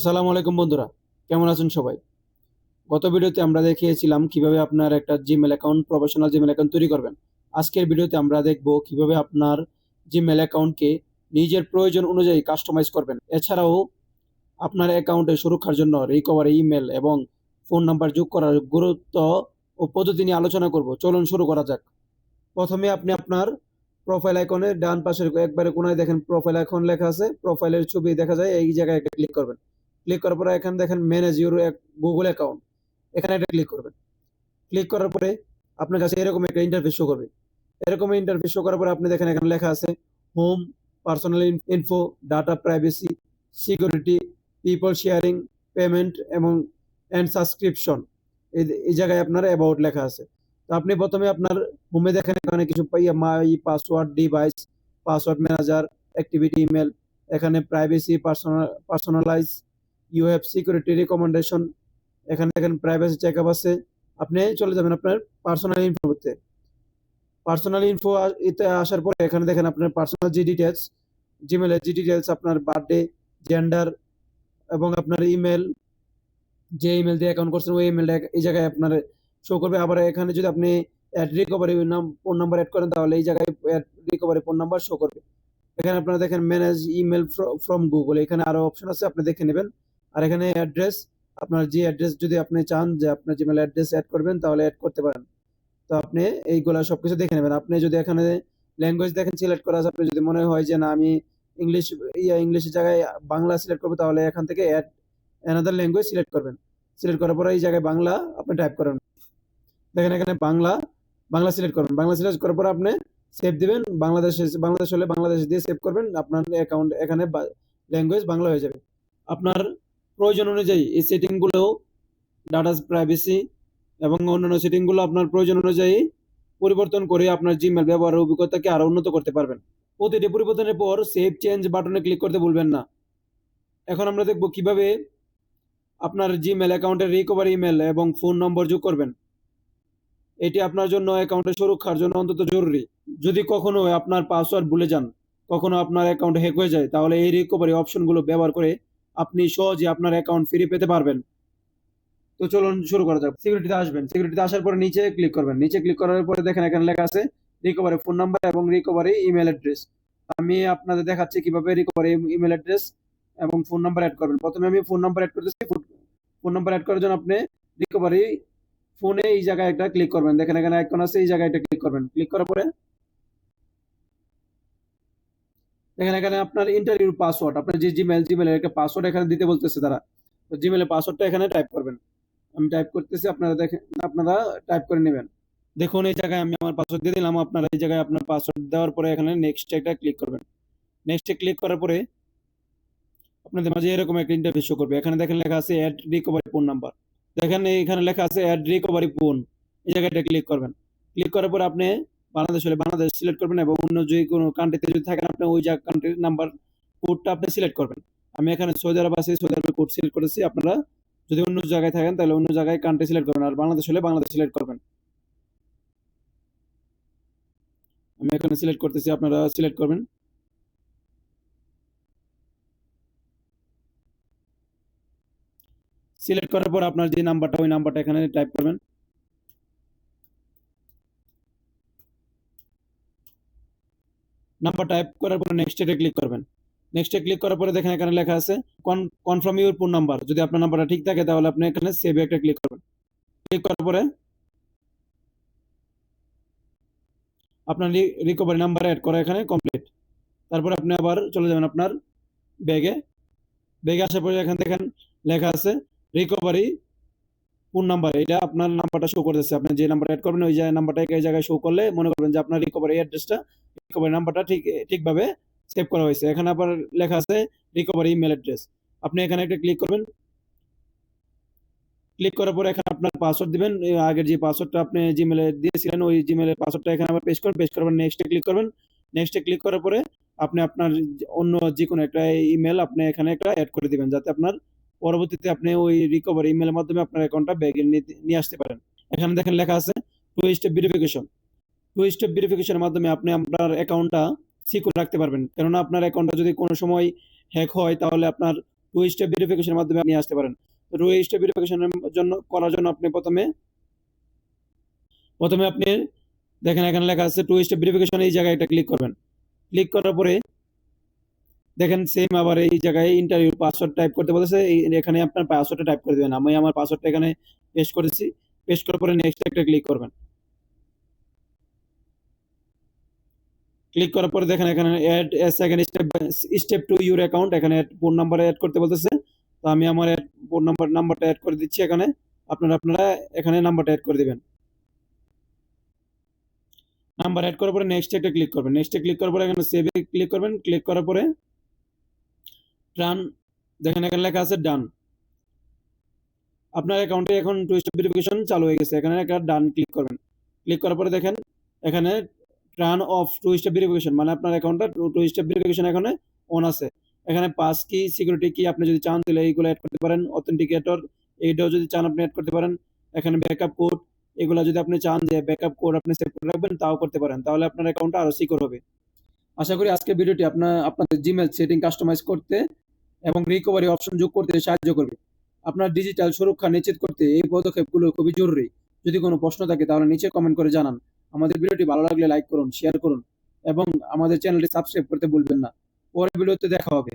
আসসালামু আলাইকুম বন্ধুরা, কেমন আছেন সবাই? গত ভিডিওতে আমরা দেখিয়েছিলাম কীভাবে আপনার একটা Gmail account professional Gmail account তৈরি করবেন। আজকের ভিডিওতে আমরা দেখব কীভাবে আপনার জিমেল অ্যাকাউন্টকে নিজের প্রয়োজন অনুযায়ী কাস্টমাইজ করবেন। এছাড়াও আপনার অ্যাকাউন্টের সুরক্ষার জন্য রিকভারি ইমেল এবং ফোন নাম্বার যোগ করার গুরুত্ব ও পদ্ধতি নিয়ে আলোচনা করব। চলুন শুরু করা যাক। প্রথমে আপনি আপনার প্রোফাইল আইকনে ডান পাশের একবারে কোনায় দেখেন প্রোফাইল আইকন লেখা আছে। প্রোফাইলের ছবি দেখা যায়, এই জায়গায় ক্লিক করবেন। ক্লিক করার পরে এখানে দেখেন ম্যানেজ ইউর গুগল অ্যাকাউন্ট এখানে একটা ক্লিক করবেন। ক্লিক করার পরে আপনার কাছে এরকম একটা ইন্টারফেস শো করবে। এরকম ইন্টারফেস শো করার পরে আপনি দেখেন এখানে লেখা আছে home personal info data privacy security people sharing payment এবং অ্যান্ড সাবস্ক্রিপশন এই এই জায়গায় আপনার অ্যাবাউট লেখা আছে। তো আপনি প্রথমে আপনার হোমে দেখেন এখানে কিছু my password device password manager activity email এখানে privacy personal personalise you have security recommendation এখানে দেখেন প্রাইভেসি চেক আপ আছে। আপনি চলে যাবেন আপনার পার্সোনাল ইনফো করতে পার্সোনাল ইনফো এতে আসার পরে এখানে দেখেন আপনার পার্সোনাল জি ডিটেলস জিমেলে জি ডিটেলস আপনার বার্থডে জেন্ডার এবং আপনার ইমেল যে ইমেল দিয়ে অ্যাকাউন্ট করছেন, ওই ইমেলটা এই জায়গায় আপনার শো করবে। আবার এখানে যদি আপনি add recovery name phone number add করেন, তাহলে এই জায়গায় add recovery phone number show করবে। এখানে আপনারা দেখেন ম্যানেজ ইমেল ফ্রম গুগল এখানে আরও অপশন আছে, আপনি দেখে নেবেন। আর এখানে অ্যাড্রেস আপনার যে অ্যাড্রেস যদি আপনি চান যে আপনার জিমেল অ্যাড্রেস অ্যাড করবেন, তাহলে অ্যাড করতে পারেন। তো আপনি এইগুলা সবকিছু দেখে নেবেন। আপনি যদি এখানে ল্যাঙ্গুয়েজ দেখেন সিলেক্ট করা আছে, আপনি যদি মনে হয় যে না, আমি ইংলিশ ইয়া ইংলিশের জায়গায় বাংলা সিলেক্ট করব, তাহলে এখান থেকে অ্যাড অ্যানাদার ল্যাঙ্গুয়েজ সিলেক্ট করবেন। সিলেক্ট করার পরে এই জায়গায় বাংলা আপনি টাইপ করেন। দেখেন এখানে বাংলা বাংলা সিলেক্ট করবেন। বাংলা সিলেক্ট করার পরে আপনি সেভ দিবেন। বাংলাদেশ বাংলাদেশ হলে বাংলাদেশ দিয়ে সেভ করবেন। আপনার অ্যাকাউন্ট এখানে ল্যাঙ্গুয়েজ বাংলা হয়ে যাবে। আপনার প্রয়োজন অনুযায়ী এই সেটিংগুলো ডাটা প্রাইভেসি এবং অন্যান্য সেটিংগুলো আপনার প্রয়োজন অনুযায়ী পরিবর্তন করে আপনার জিমেল ব্যবহারের অভিজ্ঞতাকে আরও উন্নত করতে পারবেন। প্রতিটি পরিবর্তনের পর সেভ চেঞ্জ বাটনে ক্লিক করতে ভুলবেন না। এখন আমরা দেখব কীভাবে আপনার জিমেল অ্যাকাউন্টের রিকভারি ইমেল এবং ফোন নম্বর যোগ করবেন। এটি আপনার জন্য অ্যাকাউন্টের সুরক্ষার জন্য অন্তত জরুরি। যদি কখনো আপনার পাসওয়ার্ড ভুলে যান, কখনো আপনার অ্যাকাউন্ট হ্যাক হয়ে যায়, তাহলে এই রিকভারি অপশনগুলো ব্যবহার করে আপনি সহজে আপনার অ্যাকাউন্ট ফিরে পেতে পারবেন। তো চলুন শুরু করা যাক। সিকিউরিটিতে আসবেন। সিকিউরিটিতে আসার পরে নিচে ক্লিক করবেন। নিচে ক্লিক করার পরে দেখেন এখানে লেখা আছে রিকভারি ফোন নাম্বার এবং রিকভারি ইমেল অ্যাড্রেস আমি আপনাদের দেখাচ্ছি কীভাবে রিকভারি ইমেল অ্যাড্রেস এবং ফোন নাম্বার অ্যাড করবেন। প্রথমে আমি ফোন নাম্বার অ্যাড করতেছি ফোন নাম্বার অ্যাড করার জন্য আপনি রিকভারি ফোনে এই জায়গায় একটা ক্লিক করবেন। দেখেন এখানে আইকন আছে, এই জায়গায় একটা ক্লিক করবেন। ক্লিক করার পরে দেখেন এখানে আপনার ইন্টারভিউ পাসওয়ার্ড আপনার যে জিমেল জিমেলের একটা পাসওয়ার্ড এখানে দিতে বলতেছে তারা। তো জিমেলের পাসওয়ার্ডটা এখানে টাইপ করবেন। আমি টাইপ করতেছি, আপনারা দেখেন, আপনারা টাইপ করে নেবেন। দেখুন, এই জায়গায় আমি আমার পাসওয়ার্ড দিয়ে দিলাম, আপনারা এই জায়গায় আপনার পাসওয়ার্ড দেওয়ার পরে এখানে নেক্সট একটা ক্লিক করবেন। নেক্সটে ক্লিক করার পরে আপনাদের মাঝে এরকম একটা ইন্টারভিউ শো করবে। এখানে দেখেন লেখা আছে অ্যাড রিকভারি ফোন নাম্বার দেখেন, এখানে লেখা আছে অ্যাড রিকভারি ফোন এই জায়গাটা ক্লিক করবেন। ক্লিক করার পরে আপনি বাংলাদেশ হলে বাংলাদেশ সিলেক্ট করবেন এবং অন্য যে কোনো কান্ট্রিতে যদি থাকেন, আপনি ওই জায়গা কান্ট্রির নাম্বার কোডটা আপনি সিলেক্ট করবেন। আমি এখানে সৌদি আরব আছি, সৌদি আরবের কোড সিলেক্ট করেছি। আপনারা যদি অন্য জায়গায় থাকেন, তাহলে অন্য জায়গায় কান্ট্রি সিলেক্ট করবেন। আর বাংলাদেশ হলে বাংলাদেশ সিলেক্ট করবেন। আমি এখানে সিলেক্ট করতেছি, আপনারা সিলেক্ট করবেন। সিলেক্ট করার পর আপনার যে নাম্বারটা ওই নাম্বারটা এখানে টাইপ করবেন। নাম্বার টাইপ করার পর নেক্সটে ক্লিক করবেন। নেক্সটে ক্লিক করার পরে দেখেন এখানে লেখা আছে কনফার্ম ইউর ফোন নাম্বার যদি আপনার নাম্বারটা ঠিক থাকে, তাহলে আপনি এখানে সেভ একটা ক্লিক করবেন। ক্লিক করার পরে আপনার রিকভারি নাম্বার অ্যাড করা এখানে কমপ্লিট তারপরে আপনি আবার চলে যাবেন আপনার ব্যাগে ব্যাগে আসার পরে এখানে দেখেন লেখা আছে রিকভারি ফোন নাম্বার এটা আপনার নাম্বারটা শো করতেছে। আপনি যে নাম্বার অ্যাড করবেন, ওই যে নাম্বারটা এই জায়গায় শো করলে মনে করবেন যে আপনার রিকভারি অ্যাড্রেসটা রিকভারি নাম্বারটা ঠিক, ঠিকভাবে সেভ করা হয়েছে। এখানে আবার লেখা আছে রিকভারি ইমেল অ্যাড্রেস আপনি এখানে একটা ক্লিক করবেন। ক্লিক করার পরে এখানে আপনার পাসওয়ার্ড দিবেন। আগের যে পাসওয়ার্ডটা আপনি জিমেলে দিয়েছিলেন, ওই জিমেলের পাসওয়ার্ডটা এখানে আবার পেস্ট করবেন। পেস্ট করবেন নেক্সটে ক্লিক করবেন। নেক্সটে ক্লিক করার পরে আপনি আপনার অন্য যে কোনো একটা ইমেল আপনি এখানে একটা অ্যাড করে দিবেন, যাতে আপনার পরবর্তীতে আপনি ওই রিকভারি ইমেলের মাধ্যমে আপনার অ্যাকাউন্টটা ব্যাগে নিয়ে আসতে পারেন। এখানে দেখেন লেখা আছে two step verification two step ভেরিফিকেশনের মাধ্যমে আপনি আপনার অ্যাকাউন্টটা সিকিউর রাখতে পারবেন। কেননা আপনার অ্যাকাউন্টটা যদি কোনো সময় হ্যাক হয়, তাহলে আপনার টু স্টেপ ভেরিফিকেশনের মাধ্যমে আপনি আসতে পারেন। টু স্টেপ ভেরিফিকেশনের জন্য, করার জন্য আপনি প্রথমে প্রথমে আপনি, দেখেন এখানে লেখা আছে টু স্টেপ ভেরিফিকেশন এই জায়গায় এটা ক্লিক করবেন। ক্লিক করার পরে দেখেন সেম আবার এই জায়গায় ইন্টারভিউ পাসওয়ার্ড টাইপ করতে বলেছে এখানে আপনার পাসওয়ার্ডটা টাইপ করে দেবেন। আমি আমার পাসওয়ার্ডটা এখানে পেস্ট করেছি পেস্ট করার পরে নেক্সট একটা ক্লিক করবেন। ক্লিক করার পরে দেখেন এখানে add second step step to your account এখানে ফোন নাম্বার অ্যাড করতে বলতেছে। তো আমি আমার ফোন নাম্বার নাম্বারটা অ্যাড করে দিচ্ছি এখানে। আপনারা আপনারা এখানে নাম্বারটা অ্যাড করে দিবেন। নাম্বার অ্যাড করার পরে নেক্সট একটা ক্লিক করবেন। নেক্সটে ক্লিক করার পরে এখানে সেভে ক্লিক করবেন। ক্লিক করার পরে ডান, দেখেন এখানে লেখা আছে ডান। আপনার অ্যাকাউন্টে এখন টু স্টেপ ভেরিফিকেশন চালু হয়ে গেছে। এখানে একটা ডান ক্লিক করবেন। ক্লিক করার পরে দেখেন, এখানে turn off two step verification মানে আপনার অ্যাকাউন্টটা টু স্টেপ ভেরিফিকেশন এখানে অন আছে। এখানে পাস কি সিকিউরিটি কি আপনি যদি চান, তাহলে এইগুলো অ্যাড করতে পারেন। অথেন্টিকেটর এইটাও যদি চান আপনি অ্যাড করতে পারেন। এখানে ব্যাকআপ কোড এগুলো যদি আপনি চান যে ব্যাকআপ কোড আপনি সেভ করে রাখবেন, তাও করতে পারেন। তাহলে আপনার অ্যাকাউন্টটা আরও সিকিউর হবে। আশা করি আজকের ভিডিওটি আপনার, আপনাদের জিমেল সেটিং কাস্টমাইজ করতে এবং রিকভারি অপশন যোগ করতে সাহায্য করবে। আপনার ডিজিটাল সুরক্ষা নিশ্চিত করতে এই পদক্ষেপগুলো খুবই জরুরি। যদি কোনো প্রশ্ন থাকে তাহলে নিচে কমেন্ট করে জানান। আমাদের ভিডিওটি ভালো লাগলে লাইক করুন শেয়ার করুন এবং আমাদের চ্যানেলটি সাবস্ক্রাইব করতে ভুলবেন না। পরের ভিডিওতে দেখা হবে।